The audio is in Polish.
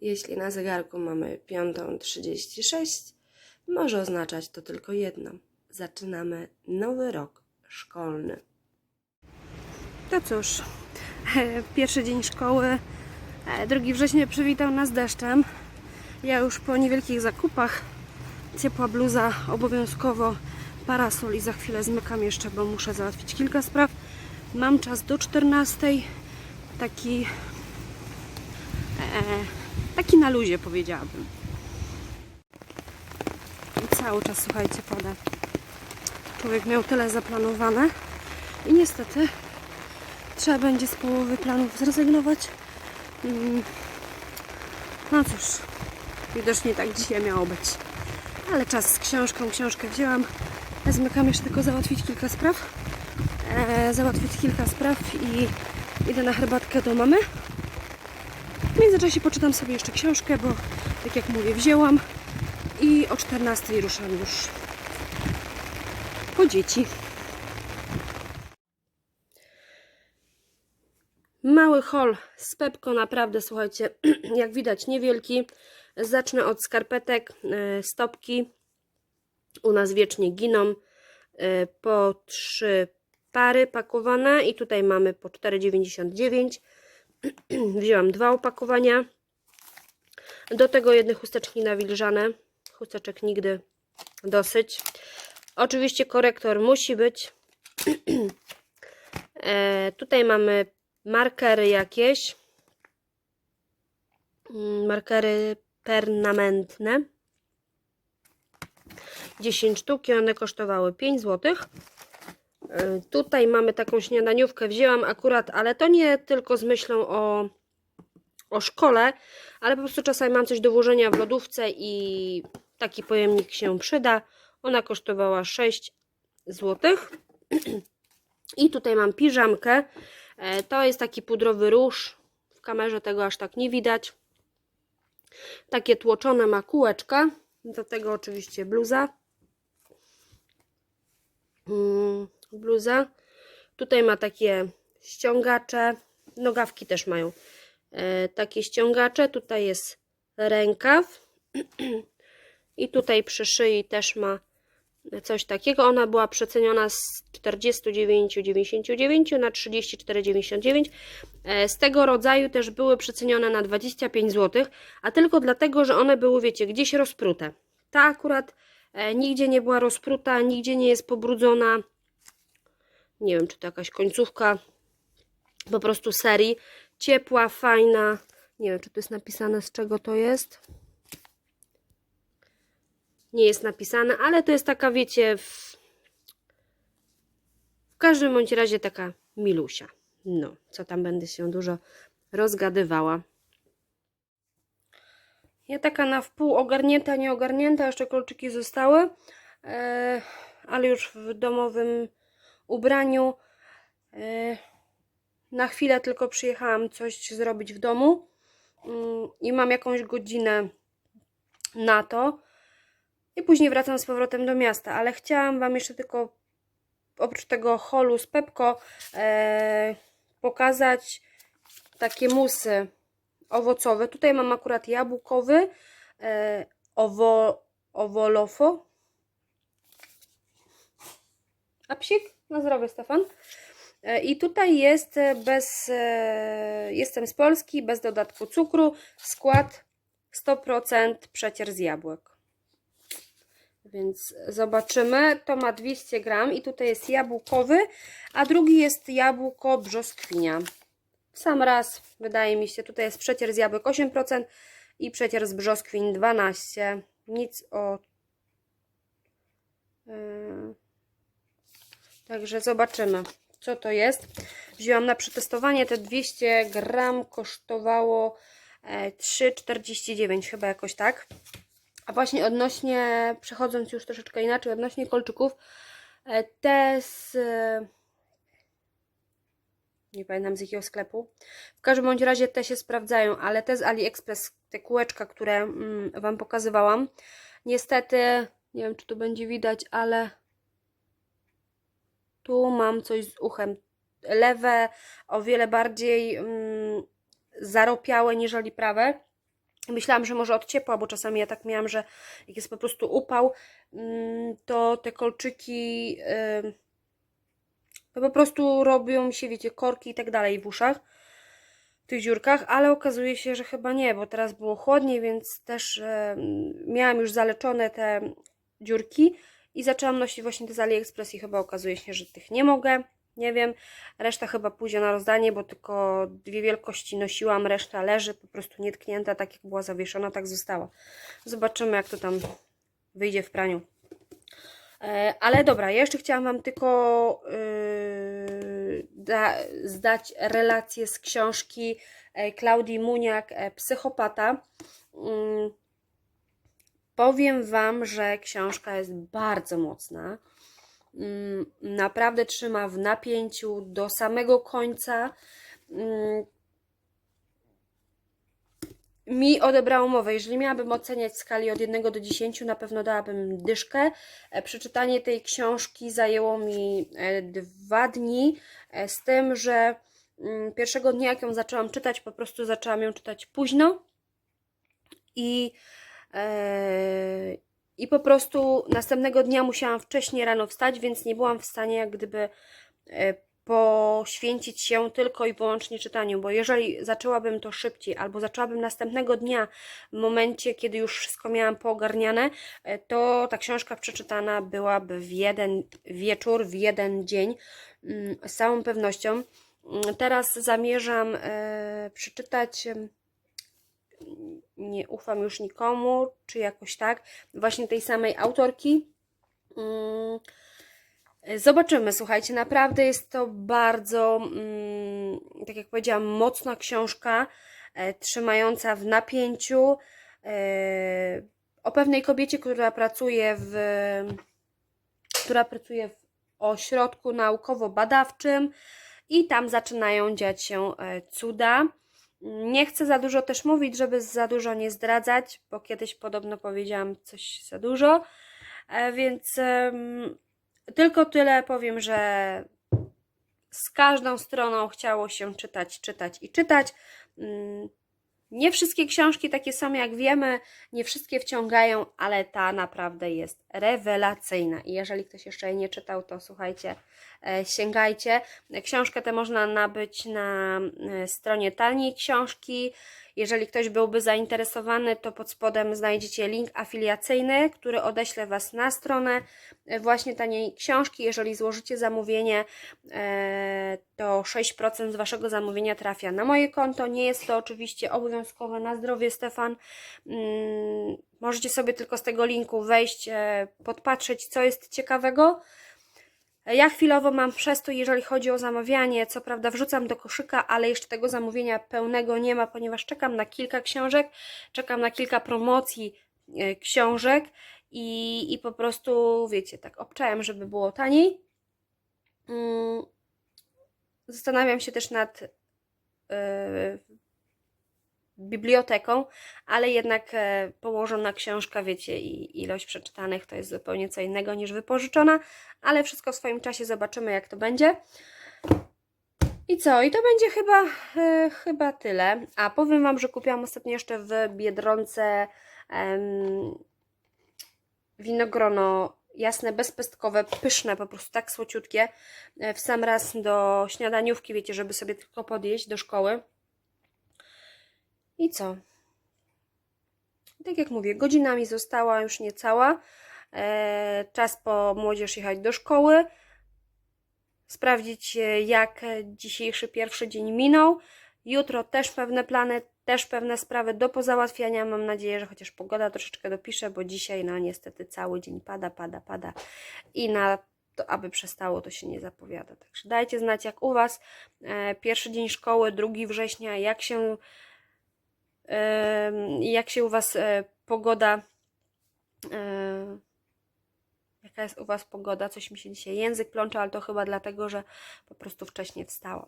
Jeśli na zegarku mamy 5.36, może oznaczać to tylko jedno. Zaczynamy nowy rok szkolny. To cóż, pierwszy dzień szkoły, e, 2 września przywitał nas deszczem. Ja już po niewielkich zakupach, ciepła bluza, obowiązkowo parasol i za chwilę zmykam jeszcze, bo muszę załatwić kilka spraw. Mam czas do 14, taki, e, taki na luzie powiedziałabym. I cały czas, słuchajcie, pada. Człowiek miał tyle zaplanowane i niestety trzeba będzie z połowy planów zrezygnować. Mm. No cóż, widocznie tak dzisiaj miało być. Ale czas z książką, książkę wzięłam. Zmykam jeszcze tylko załatwić kilka spraw. E, załatwić kilka spraw i idę na herbatkę do mamy. W międzyczasie poczytam sobie jeszcze książkę, bo tak jak mówię, wzięłam i o 14 ruszam już po dzieci. Mały hol z Pepko, naprawdę, słuchajcie, jak widać niewielki. Zacznę od skarpetek, e, stopki. U nas wiecznie giną e, po trzy pary pakowane i tutaj mamy po 4,99. Wzięłam dwa opakowania. Do tego jedne chusteczki nawilżane. Chusteczek nigdy dosyć. Oczywiście korektor musi być. e, tutaj mamy markery jakieś. Mm, Markery permanentne. 10 sztuk one kosztowały 5 zł. E, Tutaj mamy taką śniadaniówkę, wzięłam akurat, ale to nie tylko z myślą o, o szkole, ale po prostu czasami mam coś do włożenia w lodówce i taki pojemnik się przyda. Ona kosztowała 6 zł. I tutaj mam piżamkę. E, To jest taki pudrowy róż. W kamerze tego aż tak nie widać. Takie tłoczone ma kółeczka. Do tego oczywiście bluza. Mm, Bluza. Tutaj ma takie ściągacze. Nogawki też mają. E, Takie ściągacze. Tutaj jest rękaw. I tutaj przy szyi też ma coś takiego. Ona była przeceniona z 49,99 na 34,99. E, Z tego rodzaju też były przecenione na 25 zł, a tylko dlatego, że one były, wiecie, gdzieś rozprute. Ta akurat e, nigdzie nie była rozpruta, nigdzie nie jest pobrudzona. Nie wiem, czy to jakaś końcówka po prostu serii. Ciepła, fajna. Nie wiem, czy to jest napisane, z czego to jest nie jest napisane, ale to jest taka, wiecie, w, w każdym bądź razie taka milusia. No, co tam będę się dużo rozgadywała. Ja taka na wpół ogarnięta, nieogarnięta, jeszcze kolczyki zostały, e, ale już w domowym ubraniu. E, na chwilę tylko przyjechałam coś zrobić w domu mm, i mam jakąś godzinę na to. I później wracam z powrotem do miasta, ale chciałam Wam jeszcze tylko oprócz tego holu z Pepko e, pokazać takie musy owocowe. Tutaj mam akurat jabłkowy, e, owo, owolofo. A psik? Na zdrowie, Stefan. E, I tutaj jest e, bez, e, jestem z Polski, bez dodatku cukru, skład 100% przecier z jabłek. Więc zobaczymy. To ma 200 gram i tutaj jest jabłkowy, a drugi jest jabłko brzoskwinia. Sam raz, wydaje mi się, tutaj jest przecier z jabłek 8% i przecier z brzoskwiń 12. Nic o... Yy. Także zobaczymy, co to jest. Wzięłam na przetestowanie te 200 gram, kosztowało e, 3,49 chyba jakoś tak. A właśnie odnośnie, przechodząc już troszeczkę inaczej, odnośnie kolczyków, e, te z... e, Nie pamiętam z jakiego sklepu. W każdym bądź razie te się sprawdzają, ale te z AliExpress, te kółeczka, które mm, Wam pokazywałam, niestety, nie wiem czy tu będzie widać, ale tu mam coś z uchem. Lewe o wiele bardziej mm, zaropiałe niżeli prawe. Myślałam, że może od ciepła, bo czasami ja tak miałam, że jak jest po prostu upał, mm, to te kolczyki to po prostu robią się, wiecie, korki i tak dalej w uszach, w tych dziurkach, ale okazuje się, że chyba nie, bo teraz było chłodniej, więc też miałam już zaleczone te dziurki i zaczęłam nosić właśnie te z AliExpress i chyba okazuje się, że tych nie mogę. Nie wiem, reszta chyba pójdzie na rozdanie, bo tylko dwie wielkości nosiłam, reszta leży po prostu nietknięta, tak jak była zawieszona, tak została. Zobaczymy, jak to tam wyjdzie w praniu. E, Ale dobra, ja jeszcze chciałam Wam tylko yy, da, zdać relację z książki e, Klaudii Muniak, Psychopata. Mm, Powiem Wam, że książka jest bardzo mocna. Mm, Naprawdę trzyma w napięciu do samego końca. Mm, Mi odebrało mowę. Jeżeli miałabym oceniać w skali od 1 do 10, na pewno dałabym dyszkę. E, Przeczytanie tej książki zajęło mi e, dwa dni, e, z tym, że mm, pierwszego dnia, jak ją zaczęłam czytać, po prostu zaczęłam ją czytać późno i i po prostu następnego dnia musiałam wcześniej rano wstać, więc nie byłam w stanie jak gdyby e, poświęcić się tylko i wyłącznie czytaniu, bo jeżeli zaczęłabym to szybciej, albo zaczęłabym następnego dnia, w momencie, kiedy już wszystko miałam poogarniane, e, to ta książka przeczytana byłaby w jeden wieczór, w jeden dzień, mm, z całą pewnością. Mm, Teraz zamierzam e, przeczytać. Nie ufam już nikomu, czy jakoś tak, właśnie tej samej autorki. Mm, Zobaczymy, słuchajcie, naprawdę jest to bardzo, mm, tak jak powiedziałam, mocna książka, e, trzymająca w napięciu e, o pewnej kobiecie, która pracuje w, która pracuje w ośrodku naukowo-badawczym i tam zaczynają dziać się e, cuda. Nie chcę za dużo też mówić, żeby za dużo nie zdradzać, bo kiedyś podobno powiedziałam coś za dużo, e, więc tylko tyle powiem, że z każdą stroną chciało się czytać, czytać i czytać. Mm, Nie wszystkie książki takie są, jak wiemy, nie wszystkie wciągają, ale ta naprawdę jest rewelacyjna. I jeżeli ktoś jeszcze jej nie czytał, to słuchajcie, sięgajcie. Książkę tę można nabyć na e, stronie Taniej Książki. Jeżeli ktoś byłby zainteresowany, to pod spodem znajdziecie link afiliacyjny, który odeśle Was na stronę e, właśnie taniej książki. Jeżeli złożycie zamówienie, e, to 6% z Waszego zamówienia trafia na moje konto. Nie jest to oczywiście obowiązkowe na zdrowie, Stefan. Mm, Możecie sobie tylko z tego linku wejść, e, podpatrzeć, co jest ciekawego. Ja chwilowo mam przestój, jeżeli chodzi o zamawianie. Co prawda wrzucam do koszyka, ale jeszcze tego zamówienia pełnego nie ma, ponieważ czekam na kilka książek, czekam na kilka promocji e, książek i, i po prostu, wiecie, tak obczałem, żeby było taniej. Mm, Zastanawiam się też nad e, biblioteką, ale jednak e, położona książka, wiecie, i ilość przeczytanych to jest zupełnie co innego niż wypożyczona, ale wszystko w swoim czasie zobaczymy, jak to będzie. I co? I to będzie chyba, e, chyba tyle. A powiem Wam, że kupiłam ostatnio jeszcze w Biedronce em, winogrono jasne, bezpestkowe, pyszne, po prostu tak słociutkie. e, W sam raz do śniadaniówki, wiecie, żeby sobie tylko podjeść do szkoły. I co? Tak jak mówię, godzina mi została już niecała. E, czas po młodzież jechać do szkoły. Sprawdzić, e, jak dzisiejszy pierwszy dzień minął. Jutro też pewne plany, też pewne sprawy do pozałatwiania. Mam nadzieję, że chociaż pogoda troszeczkę dopisze, bo dzisiaj, no niestety, cały dzień pada, pada, pada. I na to, aby przestało, to się nie zapowiada. Także dajcie znać, jak u Was. E, pierwszy dzień szkoły, 2 września, jak się jak się u Was e, pogoda, e, jaka jest u Was pogoda, coś mi się dzisiaj język plącze, ale to chyba dlatego, że po prostu wcześniej wstałam.